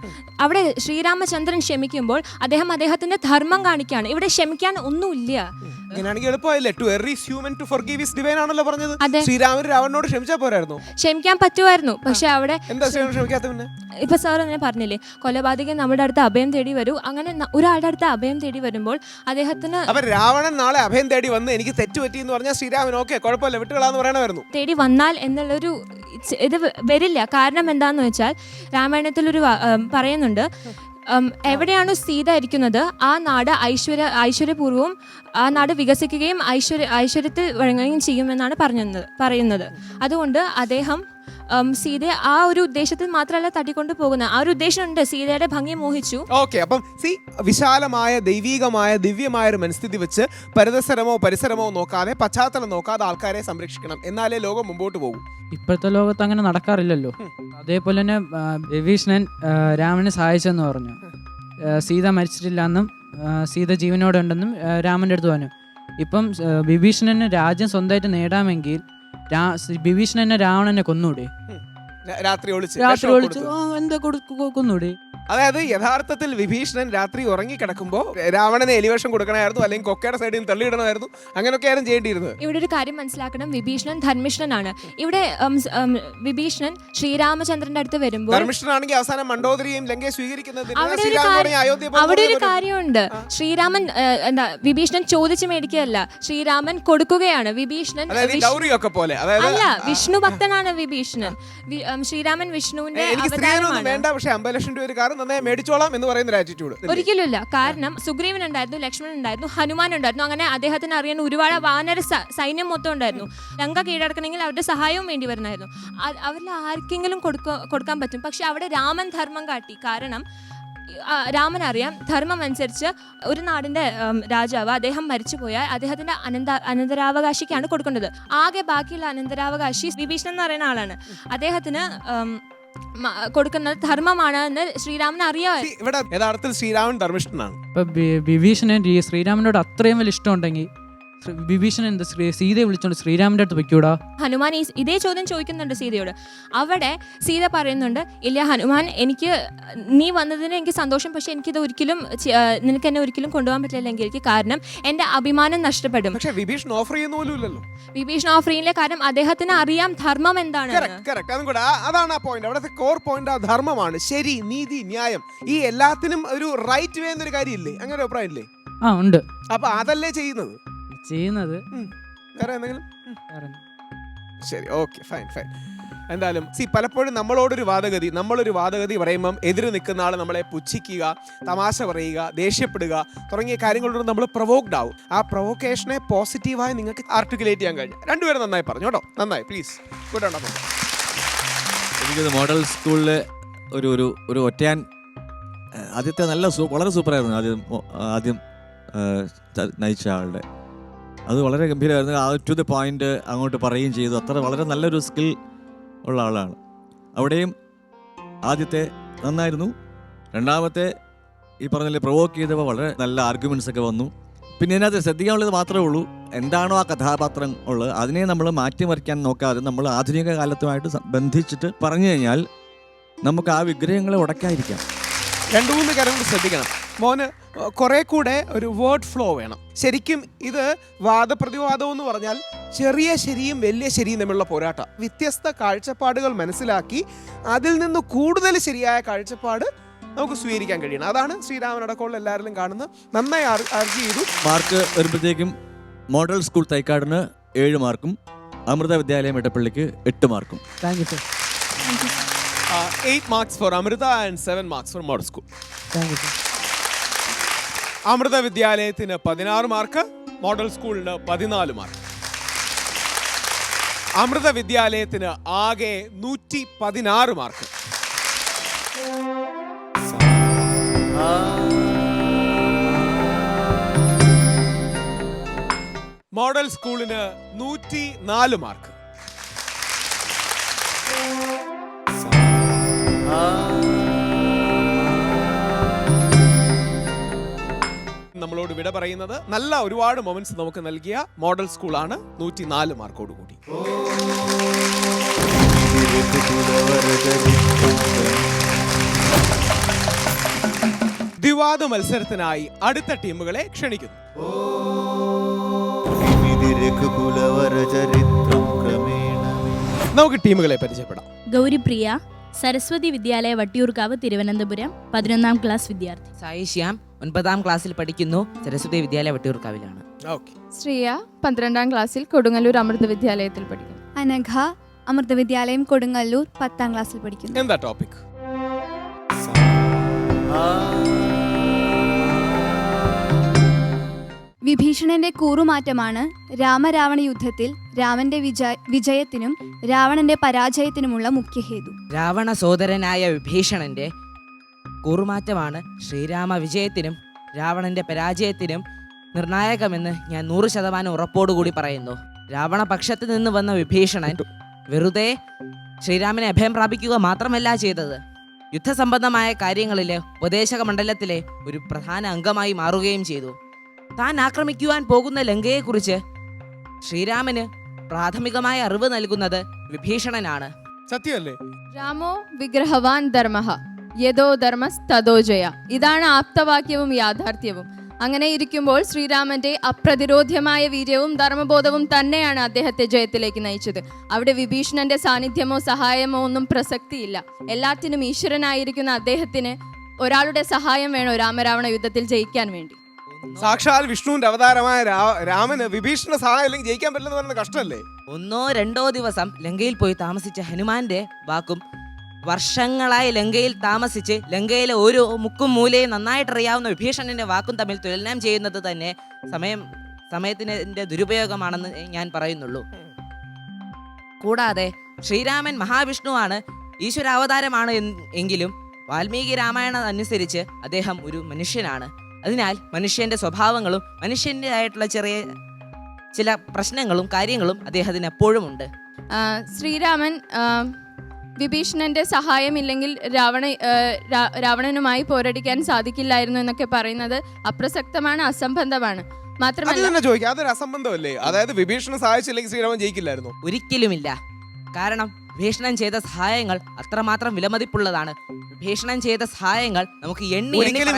Speaker 4: അവിടെ ശ്രീരാമചന്ദ്രൻ ക്ഷമിക്കുമ്പോൾ അദ്ദേഹം അദ്ദേഹത്തിന്റെ ധർമ്മം കാണിക്കുകയാണ്. ഇവിടെ ക്ഷമിക്കാൻ ഒന്നുമില്ല.
Speaker 9: ഇങ്ങനെയാണെങ്കിൽ എളുപ്പമായില്ലേ? To err human to forgive is divine ആണല്ലോ പറഞ്ഞത്. ശ്രീരാമൻ രാവണനോട് ക്ഷമിച്ചാ പോരായിരുന്നു.
Speaker 4: ക്ഷമിക്കാൻ പറ്റുമായിരുന്നു. പക്ഷെ അവിടെ
Speaker 9: എന്താ ക്ഷമിക്കാത്ത പിന്നെ?
Speaker 4: ഇപ്പൊ സാർ അങ്ങനെ പറഞ്ഞില്ലേ കൊലപാതകൻ നമ്മുടെ അടുത്ത് അഭയം തേടി വരൂ. അങ്ങനെ ഒരാളുടെ അടുത്ത് അഭയം തേടി വരുമ്പോൾ അദ്ദേഹത്തിന്
Speaker 9: അപ്പൊ രാവണൻ നാളെ അഭയം തേടി വന്ന് എനിക്ക് തെറ്റ് പറ്റി എന്ന് പറഞ്ഞാൽ ശ്രീരാമൻ ഓക്കെ കുഴപ്പമില്ല വിട്ടുകളാന്ന് പറയണമായിരുന്നു.
Speaker 4: തേടി വന്നാൽ എന്നുള്ളൊരു ഇത് വരില്ല. കാരണം എന്താന്ന് വെച്ചാൽ രാമായണത്തിലൊരു രാമായണത്തിൽ ഒരു പറയുന്നുണ്ട്. എവിടെയാണ് സീത ഇരിക്കുന്നത് ആ നാട് ഐശ്വര്യ ഐശ്വര്യപൂർവം ആ നാട് വികസിക്കുകയും ഐശ്വര്യ ഐശ്വര്യത്തിൽ വഴങ്ങുകയും ചെയ്യുമെന്നാണ് പറഞ്ഞത് പറയുന്നത്. അതുകൊണ്ട് അദ്ദേഹം സീതയെ ആ ഒരു ഉദ്ദേശത്തിൽ മാത്രമല്ല തട്ടിക്കൊണ്ട് പോകുന്നത് ആ ഒരു ഉദ്ദേശമുണ്ട്. സീതയുടെ ഭംഗി മോഹിച്ചു.
Speaker 9: ഓക്കെ അപ്പം സി വിശാലമായ ദൈവീകമായ ദിവ്യമായ ഒരു മനസ്ഥിതി വെച്ച് പരിതസരമോ പരിസരമോ നോക്കാതെ പശ്ചാത്തലം നോക്കാതെ ആൾക്കാരെ സംരക്ഷിക്കണം. എന്നാലേ ലോകം മുമ്പോട്ട് പോകും.
Speaker 10: ഇപ്പോഴത്തെ ലോകത്ത് അങ്ങനെ നടക്കാറില്ലല്ലോ. അതേപോലെ തന്നെ വിഭീഷണൻ രാമനെ സഹായിച്ചെന്ന് പറഞ്ഞു. സീത മരിച്ചിട്ടില്ല എന്നും സീത ജീവനോടെ ഉണ്ടെന്നും രാമന്റെ രാമന്റെ അടുത്ത് പറഞ്ഞു. ഇപ്പം വിഭീഷണന് രാജ്യം സ്വന്തമായിട്ട് നേടാമെങ്കിൽ രാ- വിഭീഷണനെ രാവണനെ കൊന്നൂടെ?
Speaker 9: രാത്രി ഒളിച്ച്
Speaker 10: രാത്രി ഒളിച്ച് എന്താ കൊന്നൂടെ?
Speaker 9: അതായത് യഥാർത്ഥത്തിൽ വിഭീഷണൻ രാത്രി ഉറങ്ങിക്കിടക്കുമ്പോൾ രാവണനെ എലിവേഷം കൊടുക്കണമായിരുന്നു അല്ലെങ്കിൽ കൊക്കയുടെ സൈഡിൽ നിന്ന് തള്ളിയിടണമായിരുന്നു അങ്ങനെയൊക്കെയായിരുന്നു ചെയ്യേണ്ടിയിരുന്നത്.
Speaker 4: ഇവിടെ ഒരു കാര്യം മനസ്സിലാക്കണം. വിഭീഷണൻ ധർമ്മിഷ്ണനാണ് ഇവിടെ ഉം, സ്, ഉം, വിഭീഷണൻ ശ്രീരാമചന്ദ്രന്റെ അടുത്ത് വരുമ്പോൾ
Speaker 9: ധർമ്മിഷ്ഠനാണെങ്കിൽ അവസാനം മണ്ഡോദരിയും ലങ്കയെ സ്വീകരിക്കുന്നത്
Speaker 4: അവിടെ ഒരു
Speaker 9: ശ്രീരാമൻ
Speaker 4: കാര്യം-
Speaker 9: പോകുന്ന
Speaker 4: അവിടെ ഒരു
Speaker 9: പോലെ
Speaker 4: കാര്യമുണ്ട്. ശ്രീരാമൻ എന്താ വിഭീഷണൻ ചോദിച്ചു മേടിക്കുകയല്ല. ശ്രീരാമൻ കൊടുക്കുകയാണ്. വിഭീഷണൻ
Speaker 9: അതായത് ഈ
Speaker 4: വിഷ്-
Speaker 9: ഡൗറിയൊക്കെ പോലെ. അതായത്
Speaker 4: അല്ല വിഷ്ണു ഭക്തനാണ് വിഭീഷണൻ. വി- ഉം, ശ്രീരാമൻ വിഷ്ണുവിന്റെ
Speaker 9: എനിക്ക് സ്ത്രീയൊന്നും
Speaker 4: അവതാരമാണ്.
Speaker 9: വേണ്ട പക്ഷെ അമ്പത് ലക്ഷം രൂപ ഒരു നന്നായി മേടിച്ചോളാം എന്ന് പറയുന്ന ആറ്റിറ്റ്യൂഡ്
Speaker 4: ഒരിക്കലുമില്ല കാരണം സുഗ്രീവൻ ഉണ്ടായിരുന്നു ലക്ഷ്മണൻ ഉണ്ടായിരുന്നു ഹനുമാൻ ഉണ്ടായിരുന്നു. അങ്ങനെ അദ്ദേഹത്തിന് അറിയാൻ ഒരുപാട് വാനര സൈന്യം മൊത്തം ഉണ്ടായിരുന്നു. ലങ്ക കീഴടക്കണമെങ്കിൽ അവരുടെ സഹായവും വേണ്ടി വരുന്നായിരുന്നു അവരിൽ ആർക്കെങ്കിലും കൊടുക്കാൻ പറ്റും. പക്ഷെ അവിടെ രാമൻ ധർമ്മം കാട്ടി. കാരണം രാമൻ അറിയാം ധർമ്മം അനുസരിച്ച് ഒരു നാടിന്റെ രാജാവ് അദ്ദേഹം മരിച്ചുപോയാൽ അദ്ദേഹത്തിന്റെ അനന്ത അനന്തരാവകാശിക്കാണ് കൊടുക്കേണ്ടത്. ആകെ ബാക്കിയുള്ള അനന്തരാവകാശി വിഭീഷണൻ എന്ന് പറയുന്ന ആളാണ്. അദ്ദേഹത്തിന് കൊടുക്കുന്നത് ധർമ്മമാണ് എന്ന് ശ്രീരാമൻ അറിയാമായിരുന്നു
Speaker 9: ഇവിടെ യഥാർത്ഥത്തിൽ ശ്രീരാമൻ ധർമ്മിഷ്ഠനാണ്.
Speaker 10: ഇപ്പൊ ബി- വിഭീഷണൻ ശ്രീരാമനോട് അത്രയും വലിയ ഇഷ്ടമുണ്ടെങ്കിൽ വിഭീഷണൻ എന്താ ശ്രീ സീതയെ വിളിച്ചോണ്ട് ശ്രീരാമന്റെ അടുത്ത് വെക്കൂടാ
Speaker 4: ഹനുമാൻ ഈ ഇതേ ചോദ്യം ചോദിക്കുന്നുണ്ട് സീതയോട്. അവിടെ സീത പറയുന്നുണ്ട് ഇല്ല ഹനുമാൻ എനിക്ക് നീ വന്നതിന് എനിക്ക് സന്തോഷം പക്ഷെ എനിക്കിത് ഒരിക്കലും ചെ- ആ, നിനക്ക് എന്നെ ഒരിക്കലും കൊണ്ടുപോകാൻ പറ്റില്ല എനിക്ക് കാരണം എന്റെ അഭിമാനം നഷ്ടപ്പെടും.
Speaker 9: പക്ഷെ വിഭീഷൺ ഓഫർ ചെയ്യുന്ന പോലും ഇല്ലല്ലോ.
Speaker 4: വിഭീഷൺ ഓഫറിയിലെ കാരണം അദ്ദേഹത്തിന് അറിയാം ധർമ്മം എന്താണ്
Speaker 9: കറക്റ്റ് കറക്റ്റ് അതും കൂടെ ആ- അതാണ് ആ പോയിന്റ് അവിടുത്തെ കോർ പോയിന്റ് ആ ധർമ്മമാണ്. ശരി നീതി ന്യായം. ഈ എല്ലാത്തിനും ഒരു റൈറ്റ് വേ എന്നൊരു കാര്യമില്ലേ? അങ്ങനെ ഒരു അഭിപ്രായം ഇല്ലേ
Speaker 10: ആ ഉണ്ട്.
Speaker 9: അപ്പൊ അതല്ലേ ചെയ്യുന്നത്?
Speaker 10: ചെയ്യുന്നത്.
Speaker 9: എന്തെങ്കിലും. ശരി ഓക്കെ ഫൈൻ ഫൈൻ. എന്തായാലും സി പലപ്പോഴും നമ്മളോടൊരു വാദഗതി നമ്മളൊരു വാദഗതി പറയുമ്പം എതിര് നിൽക്കുന്ന ആൾ നമ്മളെ പുച്ഛിക്കുക തമാശ പറയുക ദേഷ്യപ്പെടുക തുടങ്ങിയ കാര്യങ്ങളോട് നമ്മൾ പ്രൊവോക്ഡ് ആവും. ആ പ്രൊവോക്കേഷനെ പോസിറ്റീവായി നിങ്ങൾക്ക് ആർട്ടിക്കുലേറ്റ് ചെയ്യാൻ കഴിഞ്ഞു. രണ്ടുപേരും നന്നായി പറഞ്ഞു കേട്ടോ. നന്നായി പ്ലീസ് ഗുഡ്
Speaker 6: എനിക്കത് മോഡൽ സ്കൂളിലെ ഒരു ഒരു ഒരു ഒറ്റയാൻ ആദ്യത്തെ നല്ല സൂ വളരെ സൂപ്പറായിരുന്നു ആദ്യം ആദ്യം നയിച്ച ആളുടെ. അത് വളരെ ഗംഭീരമായിരുന്നു. ആ ടു ദ പോയിന്റ് അങ്ങോട്ട് പറയുകയും ചെയ്തു. അത്ര വളരെ നല്ലൊരു സ്കിൽ ഉള്ള ആളാണ്. അവിടെയും ആദ്യത്തെ നന്നായിരുന്നു. രണ്ടാമത്തെ ഈ പറഞ്ഞ പ്രൊവോക്ക് ചെയ്തപ്പോൾ വളരെ നല്ല ആർഗ്യുമെന്റ്സ് ഒക്കെ വന്നു. പിന്നെ ഇതിനകത്ത് ശ്രദ്ധിക്കാനുള്ളത് മാത്രമേ ഉള്ളൂ. എന്താണോ ആ കഥാപാത്രം ഉള്ളത് അതിനെ നമ്മൾ മാറ്റിമറിക്കാൻ നോക്കാതെ നമ്മൾ ആധുനിക കാലത്തുമായിട്ട് ബന്ധിച്ചിട്ട് പറഞ്ഞു കഴിഞ്ഞാൽ നമുക്ക് ആ വിഗ്രഹങ്ങളെ ഉടക്കാതിരിക്കാം.
Speaker 9: രണ്ടു മൂന്ന് കാര്യങ്ങൾ ശ്രദ്ധിക്കണം. മോന് കുറെ കൂടെ ഒരു വേർഡ് ഫ്ലോ വേണം. ശരിക്കും ഇത് വാദപ്രതിവാദം എന്ന് പറഞ്ഞാൽ ചെറിയ ശരിയും വലിയ ശരിയും തമ്മിലുള്ള പോരാട്ടം. വ്യത്യസ്ത കാഴ്ചപ്പാടുകൾ മനസ്സിലാക്കി അതിൽ നിന്ന് കൂടുതൽ ശരിയായ കാഴ്ചപ്പാട് നമുക്ക് സ്വീകരിക്കാൻ കഴിയണം. അതാണ് ശ്രീരാമനടക്കമുള്ള എല്ലാവരിലും കാണുന്നത് നന്നായി അർജി ചെയ്തു.
Speaker 6: മാർക്ക് വരുമ്പോഴത്തേക്കും മോഡൽ സ്കൂൾ തൈക്കാടിന് ഏഴ് മാർക്കും അമൃത വിദ്യാലയം ഇടപ്പള്ളിക്ക് എട്ട് മാർക്കും.
Speaker 10: Thank you sir
Speaker 9: eight marks for Amrita and seven marks for model school
Speaker 10: thank you sir
Speaker 9: Amrita വിദ്യാലയത്തിന് പതിനാറ് മാർക്ക് മോഡൽ സ്കൂളിന് പതിനാല് മാർക്ക്. അമൃത വിദ്യാലയത്തിന് ആകെ നൂറ്റി പതിനാറ് മാർക്ക്. മോഡൽ സ്കൂളിന് നൂറ്റി നാല് മാർക്ക്. നമ്മളോട് വിട പറയുന്നത് നല്ല ഒരുപാട് മൊമെന്റ്സ് നമുക്ക് നൽകിയ മോഡൽ സ്കൂളാണ് നൂറ്റി നാല് മാർക്കോട് കൂടി. ദ്വിവാദ മത്സരത്തിനായി അടുത്ത ടീമുകളെ ക്ഷണിക്കുന്നു. നമുക്ക് ടീമുകളെ പരിചയപ്പെടാം.
Speaker 3: ഗൗരിപ്രിയ സരസ്വതി വിദ്യാലയ വട്ടിയൂർക്കാവ് തിരുവനന്തപുരം പതിനൊന്നാം ക്ലാസ് വിദ്യാർത്ഥി.
Speaker 11: സായി ശ്യാം ഒൻപതാം ക്ലാസ്സിൽ പഠിക്കുന്നു സരസ്വതി വിദ്യാലയ വട്ടിയൂർക്കാവിലാണ്.
Speaker 9: ഓക്കെ
Speaker 12: ശ്രീയ പന്ത്രണ്ടാം ക്ലാസ്സിൽ കൊടുങ്ങല്ലൂർ അമൃത വിദ്യാലയത്തിൽ പഠിക്കുന്നു.
Speaker 13: അനഘ അമൃത വിദ്യാലയം കൊടുങ്ങല്ലൂർ പത്താം ക്ലാസ്സിൽ പഠിക്കുന്നു.
Speaker 9: എന്താ ടോപ്പിക്
Speaker 13: വിഭീഷണന്റെ കൂറുമാറ്റമാണ് രാമരാവണ യുദ്ധത്തിൽ രാമന്റെ വിജയ വിജയത്തിനും രാവണന്റെ പരാജയത്തിനുമുള്ള മുഖ്യഹേതു.
Speaker 11: രാവണ സോദരനായ വിഭീഷണന്റെ കൂറുമാറ്റമാണ്. ശ്രീരാമ വിജയത്തിനും രാവണന്റെ പരാജയത്തിനും നിർണായകമെന്ന് ഞാൻ നൂറ് ശതമാനം ഉറപ്പോടുകൂടി പറയുന്നു. രാവണ പക്ഷത്ത് നിന്ന് വന്ന വിഭീഷണൻ വെറുതെ ശ്രീരാമനെ അഭയം പ്രാപിക്കുക മാത്രമല്ല ചെയ്തത്. യുദ്ധസംബന്ധമായ കാര്യങ്ങളിലെ ഉപദേശക മണ്ഡലത്തിലെ ഒരു പ്രധാന അംഗമായി മാറുകയും ചെയ്തു. താൻ ആക്രമിക്കുവാൻ പോകുന്ന ലങ്കയെക്കുറിച്ച് ശ്രീരാമന് പ്രാഥമികമായ അറിവ് നൽകുന്നത് വിഭീഷണനാണ്.
Speaker 9: സത്യമല്ലേ?
Speaker 12: രാമോ വിഗ്രഹവാൻ ധർമ്മ? യഥോ ധർമ്മസ് തഥോ ജയ. ഇതാണ് ആപ്തവാക്യവും യാഥാർത്ഥ്യവും. അങ്ങനെ ഇരിക്കുമ്പോൾ ശ്രീരാമന്റെ അപ്രതിരോധ്യമായ വീര്യവും ധർമ്മബോധവും തന്നെയാണ് അദ്ദേഹത്തെ ജയത്തിലേക്ക് നയിച്ചത്. അവിടെ വിഭീഷണന്റെ സാന്നിധ്യമോ സഹായമോ ഒന്നും പ്രസക്തിയില്ല. എല്ലാത്തിനും ഈശ്വരനായിരിക്കുന്ന അദ്ദേഹത്തിന് ഒരാളുടെ സഹായം വേണോ രാമരാവണ യുദ്ധത്തിൽ ജയിക്കാൻ വേണ്ടി?
Speaker 9: സാക്ഷാൽ വിഷ്ണുവിന്റെ അവതാരമായ രാമന് വിഭീഷണ സഹായം അല്ലെങ്കിൽ ജയിക്കാൻ പറ്റില്ലെന്ന് പറയുന്നത് കഷ്ടമല്ലേ?
Speaker 11: ഒന്നോ രണ്ടോ ദിവസം ലങ്കയിൽ പോയി താമസിച്ച ഹനുമാന്റെ വാക്കും വർഷങ്ങളായി ലങ്കയിൽ താമസിച്ച് ലങ്കയിലെ ഒരു മുക്കും മൂലയും നന്നായിട്ടറിയാവുന്ന വിഭീഷണന്റെ വാക്കും തമ്മിൽ തുലനം ചെയ്യുന്നത് തന്നെ സമയം സമയത്തിന്റെ ദുരുപയോഗമാണെന്ന് ഞാൻ പറയുന്നുള്ളൂ. കൂടാതെ ശ്രീരാമൻ മഹാവിഷ്ണുവാണ് ഈശ്വരാവതാരമാണ് എങ്കിലും വാൽമീകി രാമായണം അനുസരിച്ച് അദ്ദേഹം ഒരു മനുഷ്യനാണ്. അതിനാൽ മനുഷ്യന്റെ സ്വഭാവങ്ങളും മനുഷ്യന്റെതായിട്ടുള്ള ചെറിയ ചില പ്രശ്നങ്ങളും കാര്യങ്ങളും അദ്ദേഹത്തിന് എപ്പോഴും ഉണ്ട്.
Speaker 12: ശ്രീരാമൻ വിഭീഷണന്റെ സഹായമില്ലെങ്കിൽ രാവണ രാവണനുമായി പോരടിക്കാൻ സാധിക്കില്ലായിരുന്നു എന്നൊക്കെ പറയുന്നത് അപ്രസക്തമാണ് അസംബന്ധമാണ്. മാത്രമല്ല
Speaker 9: ചോദിക്കാം. അതൊരു അസംബന്ധമല്ലേ? അതായത് വിഭീഷണൻ സഹായിച്ചില്ലെങ്കിൽ ശ്രീരാമൻ ജയിക്കില്ലായിരുന്നു.
Speaker 11: ഒരിക്കലുമില്ല. കാരണം ഭീഷണൻ ചെയ്ത സഹായങ്ങൾ അത്രമാത്രം വിലമതിപ്പുള്ളതാണ്. വിഭീഷണൻ ചെയ്ത സഹായങ്ങൾ നമുക്ക് എണ്ണി
Speaker 9: ഒരിക്കലും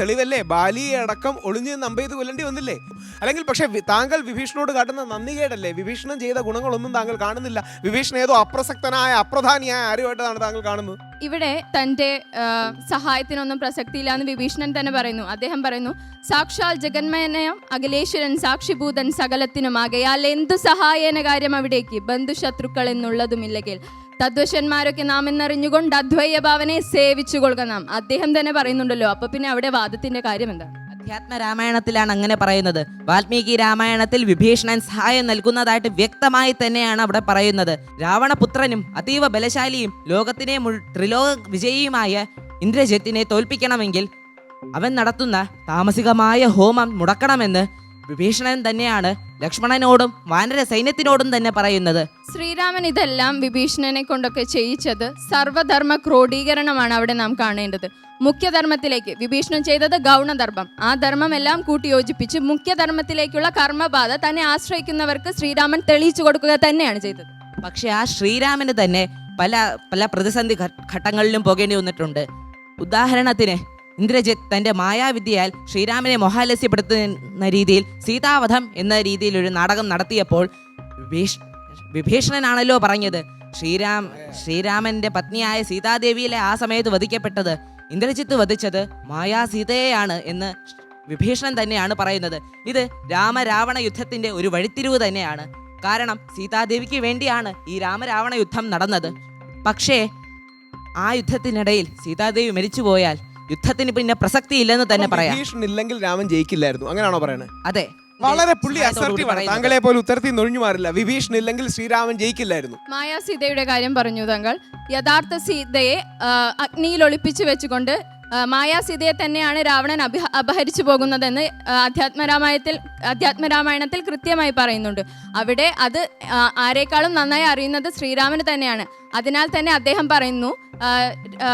Speaker 9: തെളിവല്ലേ? ബാലിയെ അടക്കം ഒളിഞ്ഞ് നമ്പെയ്ത് കൊല്ലേണ്ടി വന്നില്ലേ? അല്ലെങ്കിൽ പക്ഷെ താങ്കൾ വിഭീഷണോട് കാട്ടുന്ന നന്ദികേടല്ലേ? വിഭീഷണം ചെയ്ത ഗുണങ്ങളൊന്നും താങ്കൾ കാണുന്നില്ല. വിഭീഷണ ഏതോ അപ്രസക്തനായ അപ്രധാനിയായ ആരുമായിട്ടാണ് താങ്കൾ കാണുന്നത്
Speaker 12: ഇവിടെ തന്റെ സഹായത്തിനൊന്നും പ്രസക്തിയില്ല എന്ന് വിഭീഷണൻ തന്നെ പറയുന്നു. അദ്ദേഹം പറയുന്നു സാക്ഷാൽ ജഗന്മയനയം അഖിലേശ്വരൻ സാക്ഷിഭൂതൻ സകലത്തിനും ആകയാൽ എന്തു സഹായന കാര്യം അവിടേക്ക്? ബന്ധുശത്രുക്കൾ എന്നുള്ളതുമില്ലെങ്കിൽ തദ്വശന്മാരൊക്കെ നാം എന്നറിഞ്ഞുകൊണ്ട് അദ്വൈയ ഭാവനെ സേവിച്ചു നാം. അദ്ദേഹം തന്നെ പറയുന്നുണ്ടല്ലോ അപ്പൊ പിന്നെ അവിടെ വാദത്തിന്റെ കാര്യം എന്താ
Speaker 11: അധ്യാത്മ രാമായണത്തിലാണ് അങ്ങനെ പറയുന്നത്. വാൽമീകി രാമായണത്തിൽ വിഭീഷണൻ സഹായം നൽകുന്നതായിട്ട് വ്യക്തമായി തന്നെയാണ് അവിടെ പറയുന്നത്. രാവണപുത്രനും അതീവ ബലശാലിയും ലോകത്തിനെ മുൾ ത്രിലോക വിജയിയുമായ ഇന്ദ്രജിത്തിനെ തോൽപ്പിക്കണമെങ്കിൽ അവൻ നടത്തുന്ന താമസികമായ ഹോമം മുടക്കണമെന്ന് വിഭീഷണൻ തന്നെയാണ് ലക്ഷ്മണനോടും വാനര സൈന്യത്തിനോടും തന്നെ പറയുന്നത്.
Speaker 12: ശ്രീരാമൻ ഇതെല്ലാം വിഭീഷണനെ കൊണ്ടൊക്കെ ചെയ്യിച്ചത് സർവധർമ്മ ക്രോഡീകരണമാണ് അവിടെ നാം കാണേണ്ടത്. മുഖ്യധർമ്മത്തിലേക്ക് വിഭീഷണൻ ചെയ്തത് ഗൗണധർമ്മം. ആ ധർമ്മം എല്ലാം കൂട്ടിയോജിപ്പിച്ച് മുഖ്യധർമ്മത്തിലേക്കുള്ള കർമ്മബാധ തന്നെ ആശ്രയിക്കുന്നവർക്ക് ശ്രീരാമൻ തെളിയിച്ചു കൊടുക്കുക തന്നെയാണ് ചെയ്തത്.
Speaker 11: പക്ഷെ ആ ശ്രീരാമന് തന്നെ പല പല പ്രതിസന്ധി ഘട്ടങ്ങളിലും പോകേണ്ടി വന്നിട്ടുണ്ട്. ഉദാഹരണത്തിന് ഇന്ദ്രജിത്ത് തന്റെ മായാവിദ്യയാൽ ശ്രീരാമനെ മോഹാലസ്യപ്പെടുത്തുന്ന രീതിയിൽ സീതാവധം എന്ന രീതിയിൽ ഒരു നാടകം നടത്തിയപ്പോൾ വിഭീഷ് വിഭീഷണനാണല്ലോ പറഞ്ഞത്. ശ്രീരാം ശ്രീരാമന്റെ പത്നിയായ സീതാദേവിയിലെ ആ സമയത്ത് വധിക്കപ്പെട്ടത് ഇന്ദ്രജിത്ത് വധിച്ചത് മായാ സീതയെയാണ് എന്ന് വിഭീഷണൻ തന്നെയാണ് പറയുന്നത്. ഇത് രാമരാവണ യുദ്ധത്തിന്റെ ഒരു വഴിത്തിരിവ് തന്നെയാണ്. കാരണം സീതാദേവിക്ക് വേണ്ടിയാണ് ഈ രാമരാവണ യുദ്ധം നടന്നത്. പക്ഷേ ആ യുദ്ധത്തിനിടയിൽ സീതാദേവി മരിച്ചുപോയാൽ യുദ്ധത്തിന് പിന്നെ പ്രസക്തി ഇല്ലെന്ന് തന്നെ പറയാം.
Speaker 9: ഭീഷണി ഇല്ലെങ്കിൽ രാമൻ ജയിക്കില്ലായിരുന്നു. അങ്ങനെയാണോ പറയുന്നത്
Speaker 11: അതെ.
Speaker 9: വളരെ പുള്ളി അസർട്ടീവാണ്. താങ്കളെ പോലെ ഉത്തരത്തിൽ നൊഴിഞ്ഞു മാറില്ല. വിഭീഷണൻ ഇല്ലെങ്കിൽ ശ്രീരാമൻ ജയിക്കില്ലായിരുന്നു.
Speaker 12: മായാ സീതയുടെ കാര്യം പറഞ്ഞു താങ്കൾ. യഥാർത്ഥ സീതയെ അഗ്നിയിൽ ഒളിപ്പിച്ചു വെച്ചുകൊണ്ട് ആ, മായാ സീതയെ തന്നെയാണ് രാവണൻ അഭി അപഹരിച്ചു പോകുന്നതെന്ന് അധ്യാത്മരാമായണത്തിൽ അധ്യാത്മരാമായണത്തിൽ കൃത്യമായി പറയുന്നുണ്ട്. അവിടെ അത് ആരെക്കാളും നന്നായി അറിയുന്നത് ശ്രീരാമന് തന്നെയാണ്. അതിനാൽ തന്നെ അദ്ദേഹം പറയുന്നു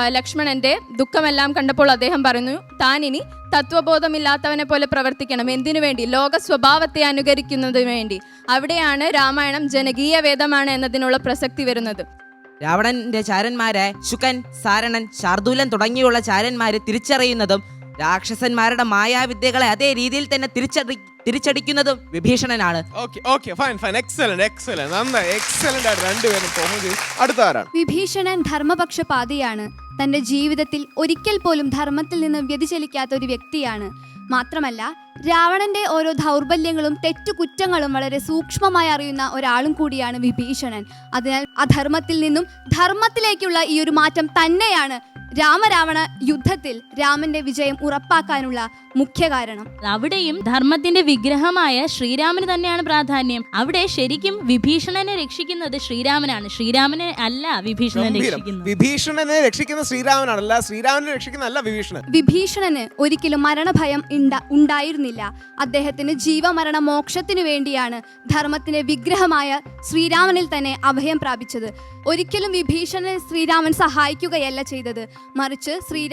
Speaker 12: ലക്ഷ്മണന്റെ ദുഃഖമെല്ലാം കണ്ടപ്പോൾ അദ്ദേഹം പറയുന്നു താൻ ഇനി തത്വബോധമില്ലാത്തവനെ പോലെ പ്രവർത്തിക്കണം. എന്തിനു വേണ്ടി? ലോക സ്വഭാവത്തെ അനുകരിക്കുന്നതിന് വേണ്ടി. അവിടെയാണ് രാമായണം ജനകീയ വേദമാണ് എന്നതിനുള്ള പ്രസക്തി വരുന്നത്.
Speaker 11: രാവണന്റെ ചാരന്മാരെ ശുക്കൻ സാരണൻ ശാർദൂലൻ തുടങ്ങിയുള്ള ചാരന്മാരെ തിരിച്ചറിയുന്നതും രാക്ഷസന്മാരുടെ മായാവിദ്യകളെ അതേ രീതിയിൽ തന്നെ തിരിച്ചടി തിരിച്ചടിക്കുന്നതും വിഭീഷണനാണ്.
Speaker 9: വിഭീഷണൻ ധർമ്മപക്ഷ ഫൈൻ ഫൈൻ എക്സലന്റ് എക്സലന്റ് നന്നായി എക്സലന്റ് ആയിട്ട് രണ്ടുപേരും പെർഫോം ചെയ്തു
Speaker 13: വിഭീഷണൻ ധർമ്മപക്ഷപാതിയാണ്. തന്റെ ജീവിതത്തിൽ ഒരിക്കൽ പോലും ധർമ്മത്തിൽ നിന്ന് വ്യതിചലിക്കാത്ത ഒരു വ്യക്തിയാണ്. മാത്രമല്ല രാവണന്റെ ഓരോ ദൗർബല്യങ്ങളും തെറ്റുകുറ്റങ്ങളും വളരെ സൂക്ഷ്മമായി അറിയുന്ന ഒരാളും കൂടിയാണ് വിഭീഷണൻ. അതിനാൽ അധർമ്മത്തിൽ നിന്നും ധർമ്മത്തിലേക്കുള്ള ഈ ഒരു മാറ്റം തന്നെയാണ് രാമരാവണ യുദ്ധത്തിൽ രാമന്റെ വിജയം ഉറപ്പാക്കാനുള്ള മുഖ്യ കാരണം
Speaker 3: അവിടെയും ധർമ്മത്തിന്റെ വിഗ്രഹമായ ശ്രീരാമന് തന്നെയാണ് പ്രാധാന്യം. അവിടെ ശരിക്കും വിഭീഷണനെ രക്ഷിക്കുന്നത് ശ്രീരാമനാണ്. ശ്രീരാമനെ അല്ല വിഭീഷണനെ രക്ഷിക്കുന്നത്.
Speaker 9: വിഭീഷണനെ രക്ഷിക്കുന്ന ശ്രീരാമനാണല്ല ശ്രീരാമനെ രക്ഷിക്കുന്ന അല്ല വിഭീഷണൻ.
Speaker 13: വിഭീഷണന് ഒരിക്കലും മരണഭയം ഉണ്ടാ ഉണ്ടായിരുന്നില്ല. അദ്ദേഹത്തിന് ജീവമരണ മോക്ഷത്തിനു വേണ്ടിയാണ് ധർമ്മത്തിന്റെ വിഗ്രഹമായ ശ്രീരാമനിൽ തന്നെ അഭയം പ്രാപിച്ചത്. ഒരിക്കലും വിഭീഷണനെ ശ്രീരാമൻ സഹായിക്കുകയല്ല ചെയ്തത്. മറിച്ച് ശ്രീ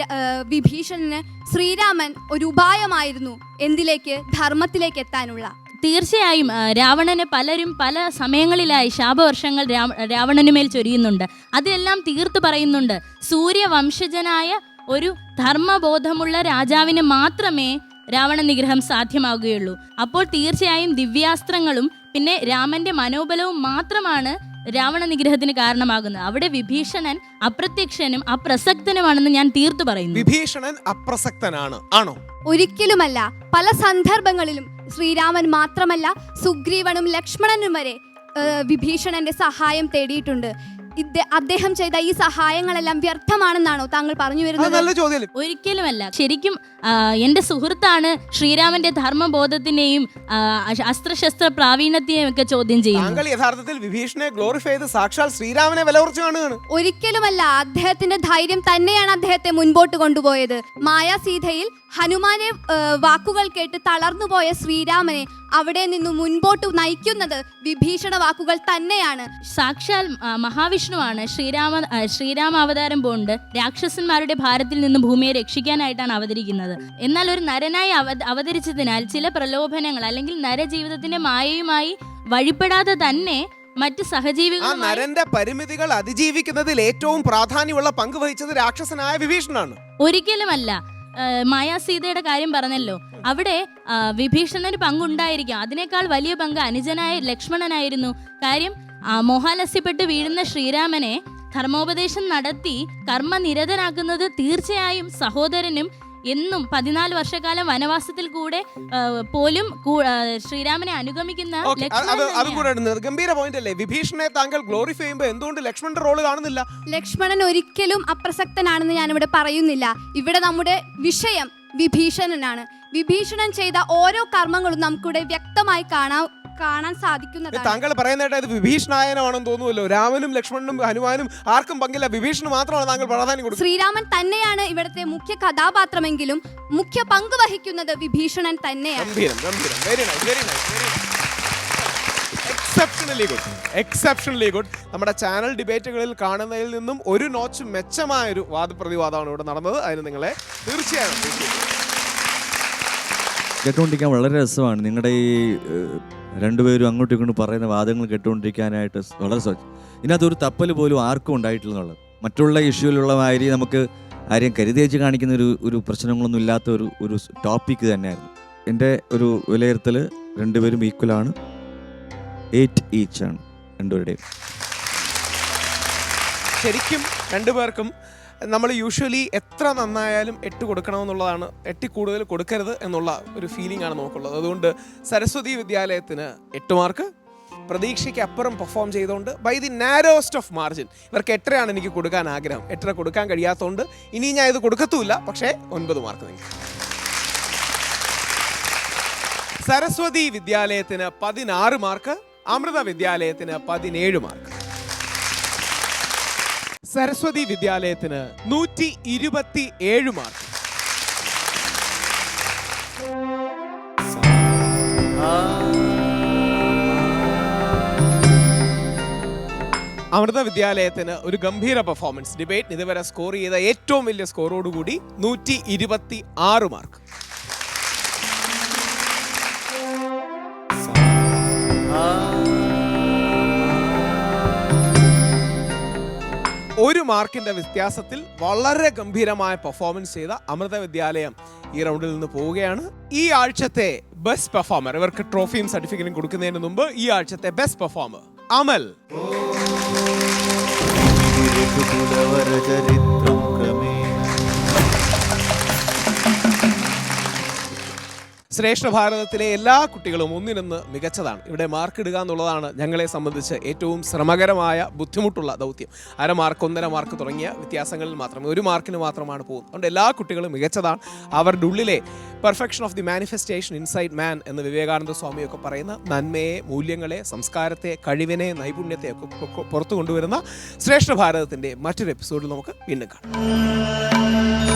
Speaker 13: വിഭീഷണന് ശ്രീരാമൻ ഒരു ഉപായമായിരുന്നു എന്തിലേക്ക് ധർമ്മത്തിലേക്ക് എത്താനുള്ള.
Speaker 3: തീർച്ചയായും രാവണന് പലരും പല സമയങ്ങളിലായി ശാപവർഷങ്ങൾ രാവ- രാവണനുമേൽ ചൊരിയുന്നുണ്ട്. അതെല്ലാം തീർത്തു പറയുന്നുണ്ട്. സൂര്യവംശജനായ ഒരു ധർമ്മബോധമുള്ള രാജാവിന് മാത്രമേ രാവണ നിഗ്രഹം സാധ്യമാകുകയുള്ളൂ. അപ്പോൾ തീർച്ചയായും ദിവ്യാസ്ത്രങ്ങളും പിന്നെ രാമന്റെ മനോബലവും മാത്രമാണ് രാവണ നിഗ്രഹത്തിന് കാരണമാകുന്നത്. അവിടെ വിഭീഷണൻ അപ്രത്യക്ഷനും അപ്രസക്തനുമാണെന്ന് ഞാൻ തീർത്തു പറയുന്നു.
Speaker 9: വിഭീഷണൻ അപ്രസക്തനാണ്. ആണോ?
Speaker 13: ഒരിക്കലുമല്ല. പല സന്ദർഭങ്ങളിലും ശ്രീരാമൻ മാത്രമല്ല സുഗ്രീവനും ലക്ഷ്മണനും വരെ ഏഹ്, വിഭീഷണന്റെ സഹായം തേടിയിട്ടുണ്ട്. അദ്ദേഹം ചെയ്ത ഈ സഹായങ്ങളെല്ലാം വ്യർത്ഥമാണെന്നാണോ താങ്കൾ പറഞ്ഞു വരുന്നത്?
Speaker 9: നല്ല ചോദ്യം.
Speaker 3: ഒരിക്കലുമല്ല. ശരിക്കും എന്റെ എന്റെ സുഹൃത്താണ് ശ്രീരാമന്റെ ധർമ്മബോധത്തിനെയും അസ്ത്രശസ്ത്ര പ്രാവീണ്യത്തെയും ഒക്കെ ചോദ്യം ചെയ്യുന്നത്.
Speaker 9: താങ്കൾ യഥാർത്ഥത്തിൽ വിഭീഷണെ ഗ്ലോറിഫൈ ചെയ്ത് സാക്ഷാൽ ശ്രീരാമനെ കാണുകയാണ്.
Speaker 13: ഒരിക്കലുമല്ല അദ്ദേഹത്തിന്റെ ധൈര്യം തന്നെയാണ് അദ്ദേഹത്തെ മുൻപോട്ട് കൊണ്ടുപോയത്. മായാസീതയിൽ ഹനുമാനെ വാക്കുകൾ കേട്ട് തളർന്നുപോയ ശ്രീരാമനെ അവിടെ നിന്ന് മുൻപോട്ട് നയിക്കുന്നത് വിഭീഷണ വാക്കുകൾ തന്നെയാണ്.
Speaker 3: സാക്ഷാൽ മഹാവിഷ്ണുവാണ് ശ്രീരാമ ശ്രീരാമ അവതാരം പോണ്ട് രാക്ഷസന്മാരുടെ ഭാരത്തിൽ നിന്ന് ഭൂമിയെ രക്ഷിക്കാനായിട്ടാണ് അവതരിക്കുന്നത്. എന്നാൽ ഒരു നരനായി അവ അവതരിച്ചതിനാൽ ചില പ്രലോഭനങ്ങൾ അല്ലെങ്കിൽ നരജീവിതത്തിന്റെ മായയുമായി വഴിപ്പെടാതെ തന്നെ മറ്റ് സഹജീവികൾ
Speaker 9: നരന്റെ പരിമിതികൾ അതിജീവിക്കുന്നതിൽ ഏറ്റവും പ്രാധാന്യമുള്ള പങ്ക് വഹിച്ചത് രാക്ഷസനായ വിഭീഷണാണ്
Speaker 3: ഒരിക്കലുമല്ല. മായാസീതയുടെ കാര്യം പറഞ്ഞല്ലോ. അവിടെ വിഭീഷണന് പങ്കുണ്ടായിരിക്കാം. അതിനേക്കാൾ വലിയ പങ്ക് അനുജനായ ലക്ഷ്മണനായിരുന്നു. കാര്യം മോഹാലസ്യപ്പെട്ട് വീഴുന്ന ശ്രീരാമനെ ധർമ്മോപദേശം നടത്തി കർമ്മനിരതനാക്കുന്നത് തീർച്ചയായും സഹോദരനും എന്നും പതിനാല് വർഷക്കാലം വനവാസത്തിൽ കൂടെ പോലും ശ്രീരാമനെ അനുഗമിക്കുന്ന ലക്ഷ്മണൻ
Speaker 9: അത് കൂടെ ഉണ്ട്. പോയിന്റ് അല്ലേ? വിഭീഷണനെ താങ്കൾ ഗ്ലോറിഫൈ ചെയ്യുമ്പോൾ എന്തുകൊണ്ട് ലക്ഷ്മണന്റെ റോൾ കാണുന്നില്ല?
Speaker 13: ലക്ഷ്മണൻ ഒരിക്കലും അപ്രസക്തനാണെന്ന് ഞാനിവിടെ പറയുന്നില്ല. ഇവിടെ നമ്മുടെ വിഷയം വിഭീഷണനാണ്. വിഭീഷണൻ ചെയ്ത ഓരോ കർമ്മങ്ങളും നമുക്കിവിടെ വ്യക്തമായി കാണാൻ കാണാൻ സാധിക്കുന്നതാണ്.
Speaker 9: താങ്കൾ പറയുന്നതായിട്ട് ഇത് വിഭീഷണായനമാണെന്ന് തോന്നുമല്ലോ രാമനും ലക്ഷ്മണനും ഹനുമാനും ആർക്കും പങ്കില്ല. വിഭീഷണ് മാത്രമാണ് താങ്കൾ പ്രാധാന്യം കൊടുക്കുന്നത്.
Speaker 13: ശ്രീരാമൻ തന്നെയാണ് ഇവിടുത്തെ മുഖ്യ കഥാപാത്രമെങ്കിലും മുഖ്യ പങ്ക് വഹിക്കുന്നത് വിഭീഷണൻ തന്നെയാണ്.
Speaker 9: ഗംഭീരം ഗംഭീരം. Very nice very nice very exceptionally good exceptionally good നമ്മുടെ ചാനൽ ഡിബേറ്റുകളിൽ കാണുന്നതിൽ നിന്നും ഒരു നോച്ച് മെച്ചമായ ഒരു വാദപ്രതിവാദമാണ് ഇവിടെ നടന്നത്. അതിന് നിങ്ങളെ തീർച്ചയായും
Speaker 6: കേട്ടുകൊണ്ടിരിക്കാൻ വളരെ രസമാണ്. നിങ്ങളുടെ ഈ രണ്ടുപേരും അങ്ങോട്ടും ഇങ്ങോട്ടും പറയുന്ന വാദങ്ങൾ കേട്ടുകൊണ്ടിരിക്കാനായിട്ട് വളരെ ഇതിനകത്ത് ഒരു തപ്പൽ പോലും ആർക്കും ഉണ്ടായിട്ടില്ല എന്നുള്ളത് മറ്റുള്ള ഇഷ്യൂവിലുള്ള മാതിരി നമുക്ക് ആരെയും കരുതേച്ച് കാണിക്കുന്ന ഒരു ഒരു പ്രശ്നങ്ങളൊന്നും ഇല്ലാത്ത ഒരു ഒരു ടോപ്പിക്ക് തന്നെയായിരുന്നു. എന്റെ ഒരു വിലയിരുത്തൽ രണ്ടുപേരും ഈക്വലാണ് എയ്റ്റ് ഈച്ച് ആണ്. രണ്ടുപേരുടെയും.
Speaker 9: ശരിക്കും രണ്ടുപേർക്കും നമ്മൾ യൂഷ്വലി എത്ര നന്നായാലും എട്ട് കൊടുക്കണമെന്നുള്ളതാണ് എട്ടി കൂടുതൽ കൊടുക്കരുത് എന്നുള്ള ഒരു ഫീലിംഗ് ആണ് നമുക്കുള്ളത്. അതുകൊണ്ട് സരസ്വതി വിദ്യാലയത്തിന് എട്ട് മാർക്ക് പ്രതീക്ഷയ്ക്ക് അപ്പുറം പെർഫോം ചെയ്തുകൊണ്ട് by the narrowest of margin ഇവർക്ക് എത്രയാണ് എനിക്ക് കൊടുക്കാൻ ആഗ്രഹം. എട്ടര കൊടുക്കാൻ കഴിയാത്തതുകൊണ്ട് ഇനി ഞാൻ ഇത് കൊടുക്കത്തുമില്ല പക്ഷേ ഒൻപത് മാർക്ക് നിങ്ങൾക്ക് സരസ്വതി വിദ്യാലയത്തിന് പതിനാറ് മാർക്ക് അമൃത വിദ്യാലയത്തിന് പതിനേഴ് മാർക്ക് സരസ്വതി വിദ്യാലയത്തിന് നൂറ്റി ഇരുപത്തി ഏഴ് മാർക്ക്. അമൃത വിദ്യാലയത്തിന് ഒരു ഗംഭീര പെർഫോമൻസ് ഡിബേറ്റ് ഇതുവരെ സ്കോർ ചെയ്ത ഏറ്റവും വലിയ സ്കോറോടുകൂടി നൂറ്റി ഇരുപത്തി ആറ് മാർക്ക്. ഒരു മാർക്കിന്റെ വ്യത്യാസത്തിൽ വളരെ ഗംഭീരമായ പെർഫോമൻസ് ചെയ്ത അമൃത വിദ്യാലയം ഈ റൗണ്ടിൽ നിന്ന് പോവുകയാണ്. ഈ ആഴ്ചത്തെ ബെസ്റ്റ് പെർഫോമർ ഇവർക്ക് ട്രോഫിയും സർട്ടിഫിക്കറ്റും കൊടുക്കുന്നതിന് മുമ്പ് ഈ ആഴ്ചത്തെ ബെസ്റ്റ് പെർഫോമർ അമൽ. ശ്രേഷ്ഠ ഭാരതത്തിലെ എല്ലാ കുട്ടികളും ഒന്നിനൊന്ന് മികച്ചതാണ്. ഇവിടെ മാർക്ക് ഇടുക എന്നുള്ളതാണ് ഞങ്ങളെ സംബന്ധിച്ച് ഏറ്റവും ശ്രമകരമായ ബുദ്ധിമുട്ടുള്ള ദൗത്യം. അര മാർക്ക് ഒന്നര മാർക്ക് തുടങ്ങിയ വ്യത്യാസങ്ങളിൽ മാത്രമേ ഒരു മാർക്കിന് മാത്രമാണ് പോകുന്നത്. അതുകൊണ്ട് എല്ലാ കുട്ടികളും മികച്ചതാണ്. അവരുടെ ഉള്ളിലെ perfection of the manifestation inside man എന്ന് വിവേകാനന്ദ സ്വാമിയൊക്കെ പറയുന്ന നന്മയെ മൂല്യങ്ങളെ സംസ്കാരത്തെ കഴിവിനെ നൈപുണ്യത്തെ ഒക്കെ പുറത്തു കൊണ്ടുവരുന്ന ശ്രേഷ്ഠ ഭാരതത്തിന്റെ മറ്റൊരു എപ്പിസോഡിൽ നമുക്ക് വീണ്ടും കാണാം.